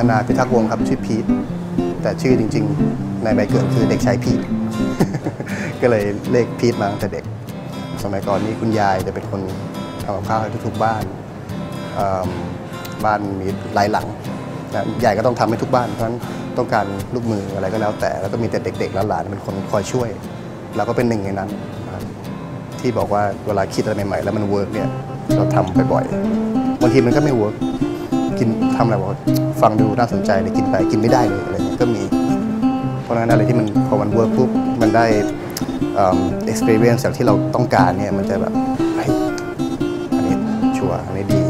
ธนาพิทักษ์วงครับชื่อพีทแต่ชื่อจริง ๆ ในใบเกิดคือเด็กชายพีทก็เลยเลขพีทมาตั้งแต่เด็ก สมัยก่อนนี่คุณยายจะเป็นคนทำกับข้าวให้ทุกๆบ้านบ้านมีหลายหลังนะยายก็ต้องทำให้ทุกบ้านเพราะฉะนั้นต้องการลูกมืออะไรก็แล้วแต่ แล้วก็มีแต่เด็กๆหลานๆเป็นคนคอยช่วยเราก็เป็นหนึ่งในนั้น ที่บอกว่าเวลาคิดอะไรใหม่ๆ แล้วมันเวิร์กเนี่ยเราทำบ่อยๆบางทีมันก็ไม่เวิร์ก กินทำอะไรบอกว่าฟังดูน่าสนใจเลยกินไปกินไม่ได้เลยอะไรเงี้ยก็มี เพราะฉะนั้นอะไรที่มันพอมันเวิร์กปุ๊บมันได้เอ่อ experience จากที่เราต้องการเนี่ยมันจะแบบเฮ้ยอันนี้ชัวร์อันนี้ดี